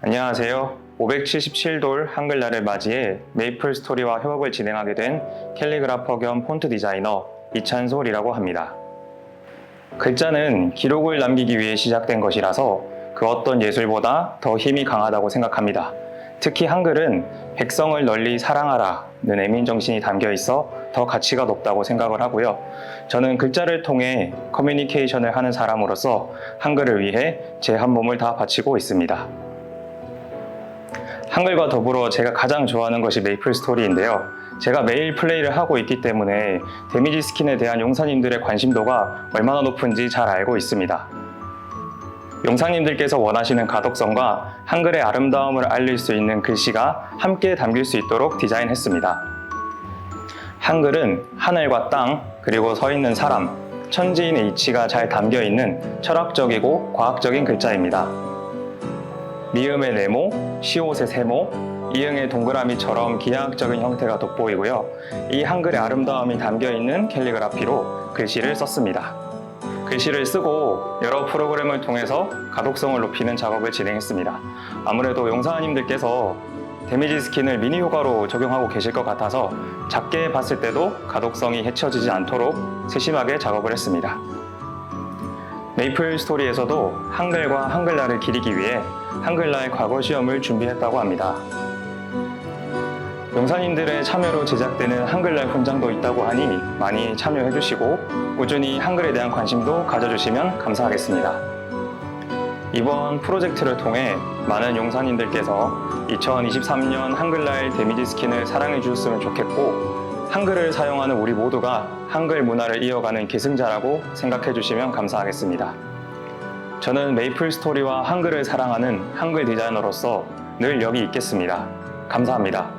안녕하세요. 577돌 한글날을 맞이해 메이플 스토리와 협업을 진행하게 된 캘리그라퍼 겸 폰트 디자이너 이찬솔이라고 합니다. 글자는 기록을 남기기 위해 시작된 것이라서 그 어떤 예술보다 더 힘이 강하다고 생각합니다. 특히 한글은 백성을 널리 사랑하라는 애민 정신이 담겨 있어 더 가치가 높다고 생각을 하고요. 저는 글자를 통해 커뮤니케이션을 하는 사람으로서 한글을 위해 제 한 몸을 다 바치고 있습니다. 한글과 더불어 제가 가장 좋아하는 것이 메이플 스토리인데요. 제가 매일 플레이를 하고 있기 때문에 데미지 스킨에 대한 용사님들의 관심도가 얼마나 높은지 잘 알고 있습니다. 용사님들께서 원하시는 가독성과 한글의 아름다움을 알릴 수 있는 글씨가 함께 담길 수 있도록 디자인했습니다. 한글은 하늘과 땅, 그리고 서 있는 사람, 천지인의 이치가 잘 담겨 있는 철학적이고 과학적인 글자입니다. 미음의 네모, 시옷의 세모, 이응의 동그라미처럼 기하학적인 형태가 돋보이고요. 이 한글의 아름다움이 담겨 있는 캘리그라피로 글씨를 썼습니다. 글씨를 쓰고 여러 프로그램을 통해서 가독성을 높이는 작업을 진행했습니다. 아무래도 용사님들께서 데미지 스킨을 미니 효과로 적용하고 계실 것 같아서 작게 봤을 때도 가독성이 해쳐지지 않도록 세심하게 작업을 했습니다. 메이플 스토리에서도 한글과 한글날을 기리기 위해 한글날 과거 시험을 준비했다고 합니다. 용사님들의 참여로 제작되는 한글날 훈장도 있다고 하니 많이 참여해 주시고 꾸준히 한글에 대한 관심도 가져주시면 감사하겠습니다. 이번 프로젝트를 통해 많은 용사님들께서 2023년 한글날 데미지 스킨을 사랑해 주셨으면 좋겠고 한글을 사용하는 우리 모두가 한글 문화를 이어가는 계승자라고 생각해 주시면 감사하겠습니다. 저는 메이플 스토리와 한글을 사랑하는 한글 디자이너로서 늘 여기 있겠습니다. 감사합니다.